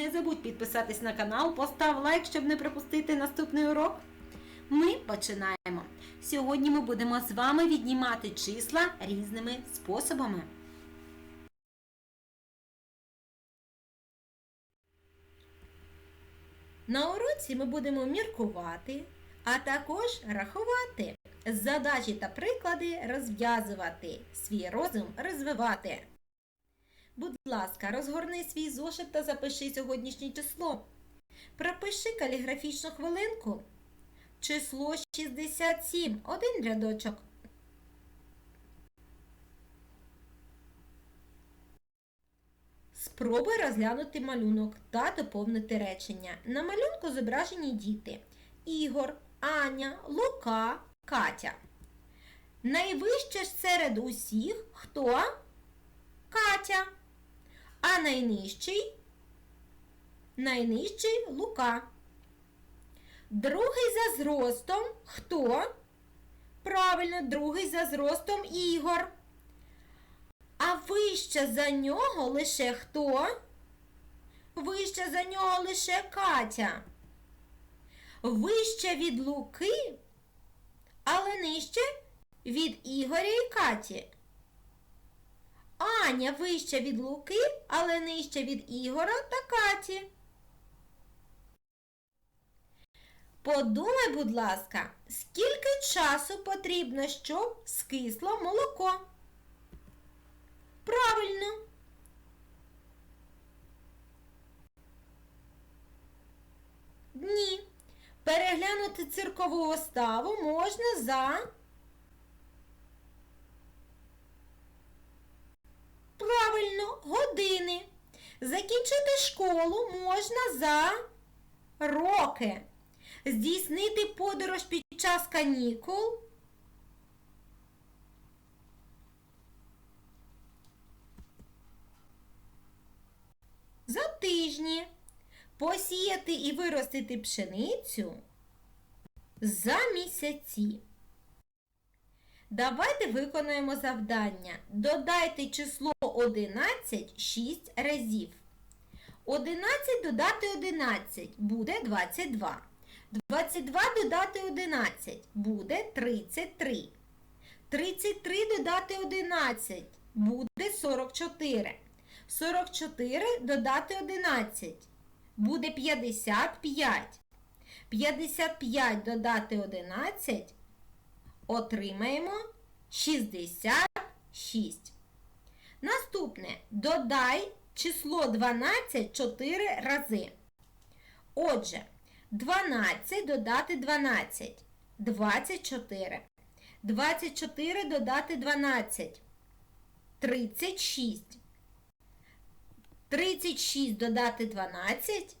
Не забудь підписатись на канал, постав лайк, щоб не пропустити наступний урок. Ми починаємо. Сьогодні ми будемо з вами віднімати числа різними способами. На уроці ми будемо міркувати, а також рахувати, задачі та приклади розв'язувати, свій розум розвивати. Будь ласка, розгорни свій зошит та запиши сьогоднішнє число. Пропиши каліграфічну хвилинку. Число 67. Один рядочок. Спробуй розглянути малюнок та доповнити речення. На малюнку зображені діти Ігор, Аня, Лука, Катя. Найвище серед усіх хто? Катя. А найнижчий? Найнижчий Лука. Другий за зростом хто? Правильно, другий за зростом Ігор. А вище за нього лише хто? Вище за нього лише Катя. Вище від Луки, але нижче від Ігоря і Каті. Аня вище від Луки, але нижче від Ігора та Каті. Подумай, будь ласка, скільки часу потрібно, щоб скисло молоко? Правильно. Дні. Переглянути циркову виставу можна за. Правильно, години. Закінчити школу можна за роки. Здійснити подорож під час канікул. За тижні. Посіяти і виростити пшеницю за місяці. Давайте виконаємо завдання. Додайте число 11 6 разів. 11 додати 11 буде 22. 22 додати 11 буде 33. 33 додати 11 буде 44. 44 додати 11 буде 55. 55 додати 11 отримаємо 66. Наступне додай число 12 4 рази. Отже, 12 додати 12 24. 24 додати 12 36. 36 додати 12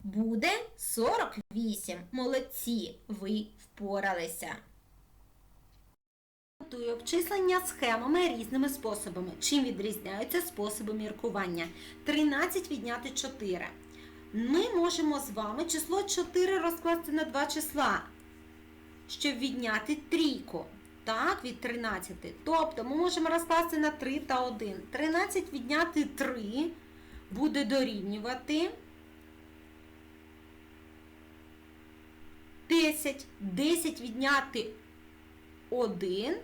буде 48. Молодці, ви впоралися. Готую обчислення схемами різними способами. Чим відрізняються способи міркування? 13 відняти 4. Ми можемо з вами число 4 розкласти на два числа, щоб відняти трійку. Так, від 13. Тобто ми можемо розкласти на 3 та 1. 13 відняти 3 буде дорівнювати 10. 10 відняти 1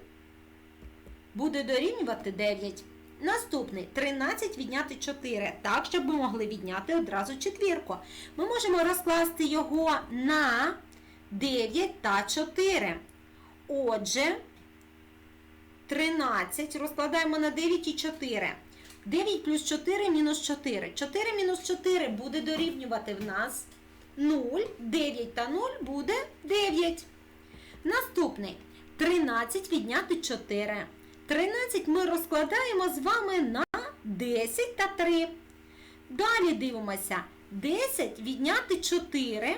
буде дорівнювати 9. Наступний 13 відняти 4. Так, щоб ми могли відняти одразу четвірку. Ми можемо розкласти його на 9 та 4. Отже, 13 розкладаємо на 9 і 4. 9 плюс 4 мінус 4. 4 мінус 4 буде дорівнювати в нас 0. 9 та 0 буде 9. Наступний 13 відняти 4. 13 ми розкладаємо з вами на 10 та 3. Далі дивимося. 10 відняти 4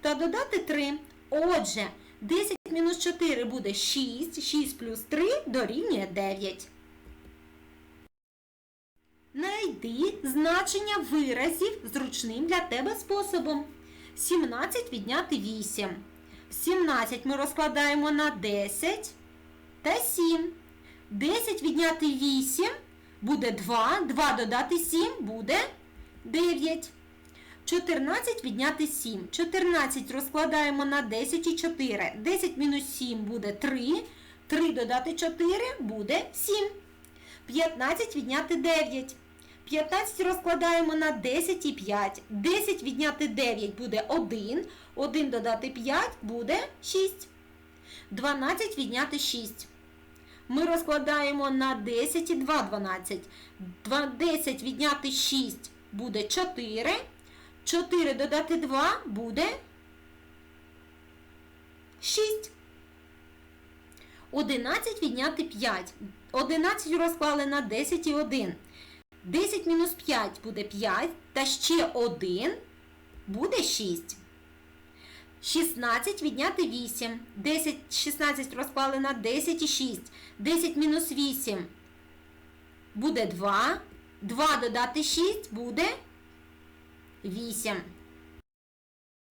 та додати 3. Отже, 10 мінус 4 буде 6. 6 плюс 3 дорівнює 9. Найди значення виразів зручним для тебе способом. 17 відняти 8. 17 ми розкладаємо на 10 та 7. 10 відняти 8 буде 2. 2 додати 7 буде 9. 14 відняти 7. 14 розкладаємо на 10 і 4. 10 мінус 7 буде 3. 3 додати 4 буде 7. 15 відняти 9. 15 розкладаємо на 10 і 5. 10 відняти 9 буде 1. 1 додати 5 буде 6. 12 відняти 6. Ми розкладаємо на 10 і 2 12. Два- 10 відняти 6 буде 4. 4 додати 2 буде 6. 11 відняти 5. 11 розклали на 10 і 1. 10 мінус 5 буде 5, та ще 1 буде 6. 16 відняти 8. 10, 16 розклали на 10 і 6. 10 мінус 8 буде 2. 2 додати 6 буде 8.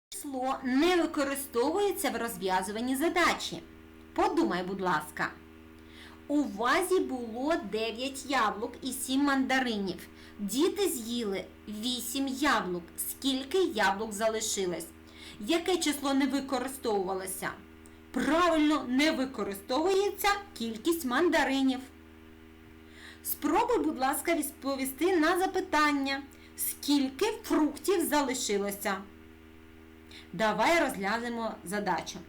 Число не використовується в розв'язуванні задачі. Подумай, будь ласка. У вазі було 9 яблук і 7 мандаринів. Діти з'їли 8 яблук. Скільки яблук залишилось? Яке число не використовувалося? Правильно, не використовується кількість мандаринів. Спробуй, будь ласка, відповісти на запитання, скільки фруктів залишилося. Давай розглянемо задачу.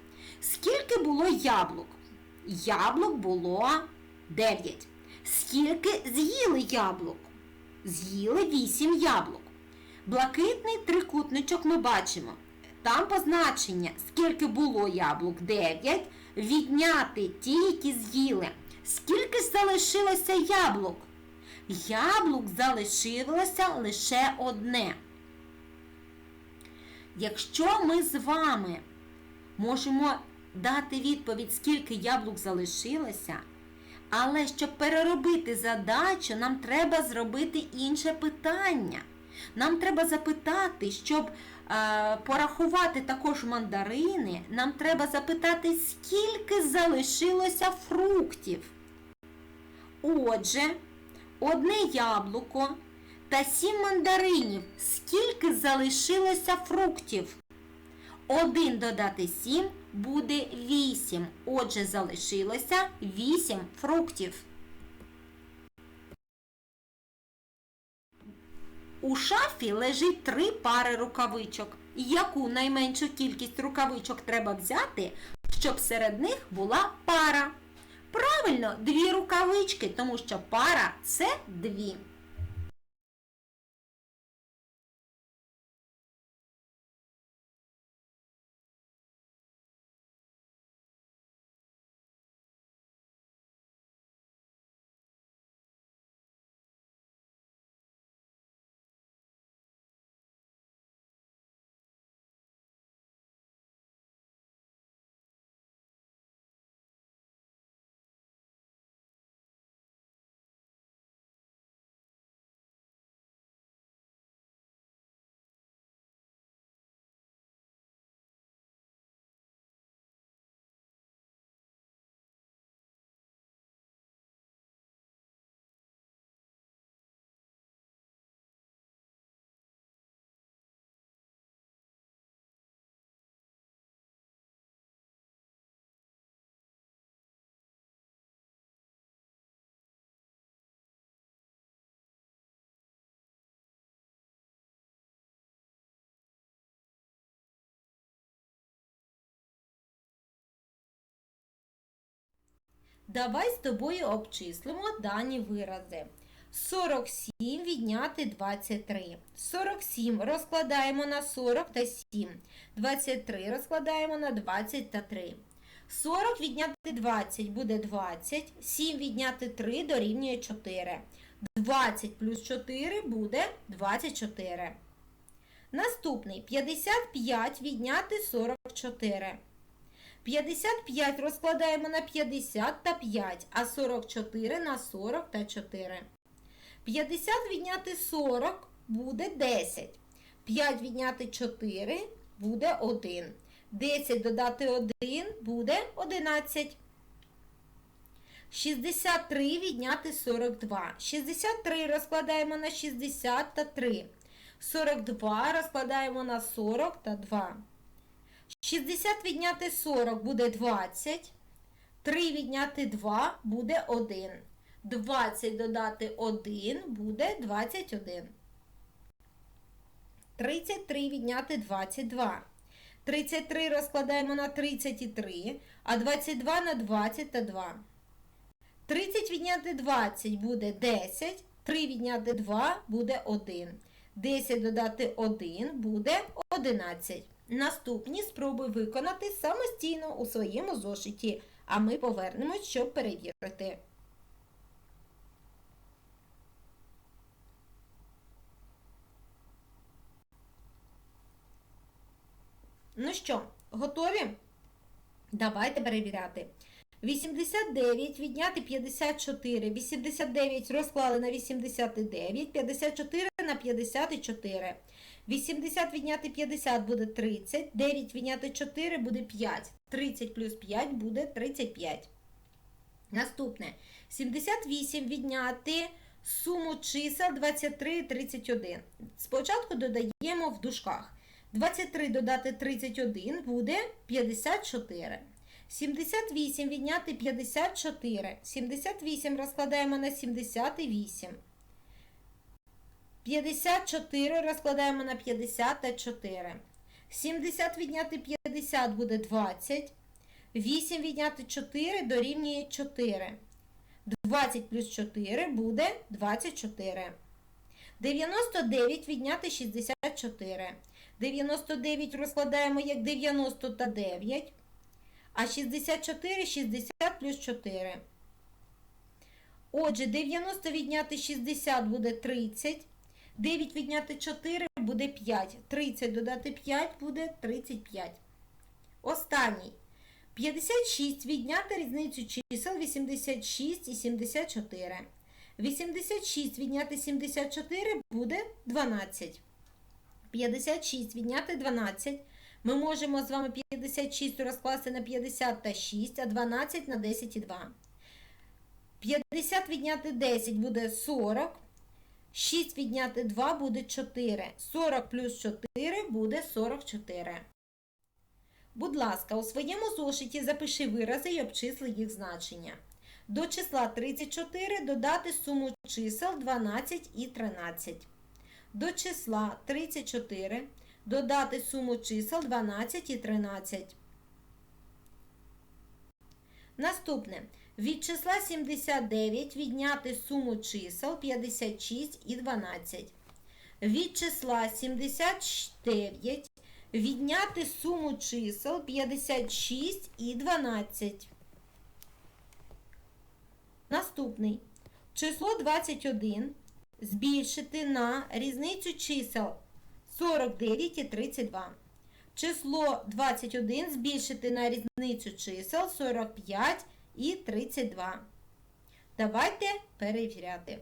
Скільки було яблук? Яблук було 9. Скільки з'їли яблук? З'їли 8 яблук. Блакитний трикутничок ми бачимо. Там позначення, скільки було яблук 9, відняти ті, які з'їли. Скільки залишилося яблук? Яблук залишилося лише одне. Якщо ми з вами можемо дати відповідь, скільки яблук залишилося, але щоб переробити задачу, нам треба зробити інше питання. Нам треба запитати, щоб е, порахувати також мандарини, нам треба запитати, скільки залишилося фруктів. Отже, одне яблуко та сім мандаринів. Скільки залишилося фруктів? 1 додати 7 буде 8. Отже, залишилося 8 фруктів. У шафі лежить три пари рукавичок. Яку найменшу кількість рукавичок треба взяти, щоб серед них була пара? Правильно, дві рукавички, тому що пара це дві. Давай з тобою обчислимо дані вирази. 47 відняти 23. 47 розкладаємо на 40 та 7. 23 розкладаємо на 20 та 3. 40 відняти 20 буде 20. 7 відняти 3 дорівнює 4. 20 плюс 4 буде 24. Наступний 55 відняти 44. 55 розкладаємо на 50 та 5, а 44 на 40 та 4. 50 відняти 40 буде 10. 5 відняти 4 буде 1. 10 додати 1 буде 11. 63 відняти 42. 63 розкладаємо на 60 та 3. 42 розкладаємо на 40 та 2. 60 відняти 40 буде 20. 3 відняти 2 буде 1. 20 додати 1 буде 21. 33 відняти 22. 33 розкладаємо на 33, а 22 на 20 та 2. 30 відняти 20 буде 10, 3 відняти 2 буде 1. 10 додати 1 буде 11. Наступні спробуй виконати самостійно у своєму зошиті, а ми повернемось, щоб перевірити. Ну що, готові? Давайте перевіряти. 89 відняти 54. 89 розклали на 89, 54 на 54. 80 відняти 50 буде 30, 9 відняти 4 буде 5. 30 плюс 5 буде 35. Наступне. 78 відняти суму чисел 23 і 31. Спочатку додаємо в дужках. 23 додати 31 буде 54. 78 відняти 54. 78 розкладаємо на 78. 54 розкладаємо на 54. 70 відняти 50 буде 20. 8 відняти 4 дорівнює 4. 20 плюс 4 буде 24. 99 відняти 64. 99 розкладаємо як 90 та 9. А 64 60 плюс 4. Отже, 90 відняти 60 буде 30. 9 відняти 4 буде 5. 30 додати 5 буде 35. Останній. 56 відняти різницю чисел 86 і 74. 86 відняти 74 буде 12. 56 відняти 12. Ми можемо з вами 56 розкласти на 50 та 6, а 12 на 10 і 2. 50 відняти 10 буде 40. 6 відняти 2 буде 4. 40 плюс 4 буде 44. Будь ласка, у своєму зошиті запиши вирази і обчисли їх значення. До числа 34 додати суму чисел 12 і 13. До числа 34 додати суму чисел 12 і 13. Наступне. Від числа 79 відняти суму чисел 56 і 12. Від числа 79 відняти суму чисел 56 і 12. Наступний. Число 21 збільшити на різницю чисел 49 і 32. Число 21 збільшити на різницю чисел 45 і 32. Давайте перевіряти.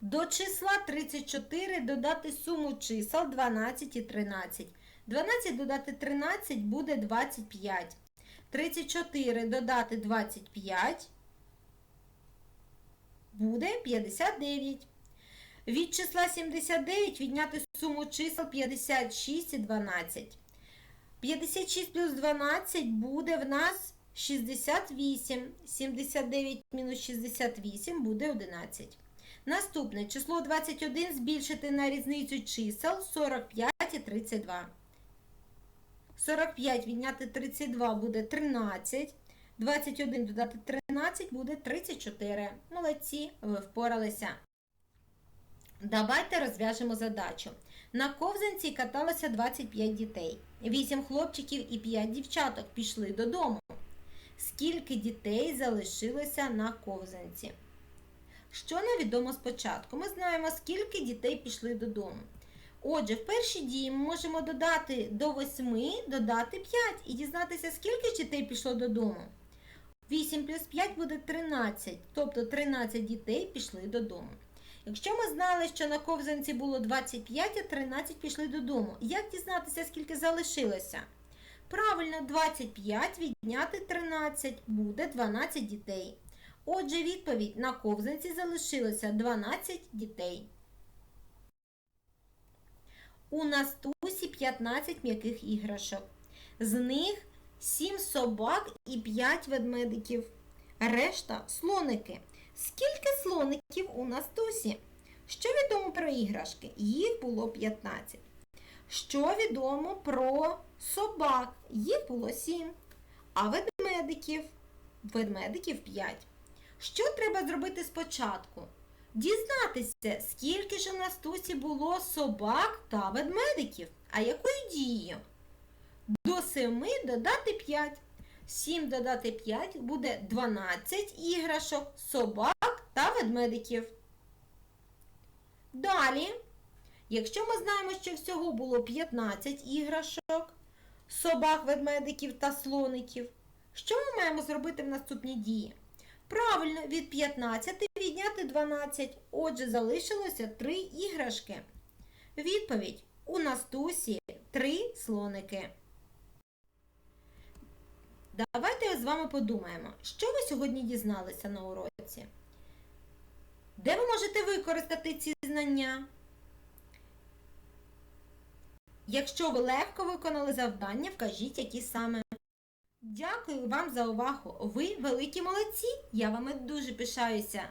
До числа 34 додати суму чисел 12 і 13. 12 додати 13 буде 25. 34 додати 25 буде 59. Від числа 79 відняти суму чисел 56 і 12. 56 плюс 12 буде в нас 68. 79 мінус 68 буде 11. Наступне число 21 збільшити на різницю чисел 45 і 32. 45 відняти 32 буде 13. 21 додати 13 буде 34. Молодці, ви впоралися. Давайте розв'яжемо задачу. На ковзанці каталося 25 дітей. 8 хлопчиків і 5 дівчаток пішли додому. Скільки дітей залишилося на ковзанці? Що невідомо спочатку? Ми знаємо, скільки дітей пішли додому. Отже, в першій дії ми можемо додати до 8, додати 5 і дізнатися, скільки дітей пішло додому. 8 плюс 5 буде 13, тобто 13 дітей пішли додому. Якщо ми знали, що на ковзанці було 25, а 13 пішли додому, як дізнатися, скільки залишилося? Правильно, 25 відняти 13 буде 12 дітей. Отже, відповідь на ковзанці залишилося 12 дітей. У Настусі 15 м'яких іграшок. З них 7 собак і 5 ведмедиків. Решта слоники. Скільки слоників у Настусі? Що відомо про іграшки? Їх було 15. Що відомо про собак? Їх було 7. А ведмедиків? Ведмедиків 5. Що треба зробити спочатку? Дізнатися, скільки ж у Настусі було собак та ведмедиків. А якою дією? До 7 додати 5. 7 додати 5 буде 12 іграшок, собак та ведмедиків. Далі, якщо ми знаємо, що всього було 15 іграшок, собак, ведмедиків та слоників, що ми маємо зробити в наступній дії? Правильно, від 15 відняти 12. Отже, залишилося 3 іграшки. Відповідь: у Настусі 3 слоники. Давайте з вами подумаємо, що ви сьогодні дізналися на уроці. Де ви можете використати ці знання? Якщо ви легко виконали завдання, вкажіть, які саме. Дякую вам за увагу. Ви великі молодці. Я вами дуже пишаюся.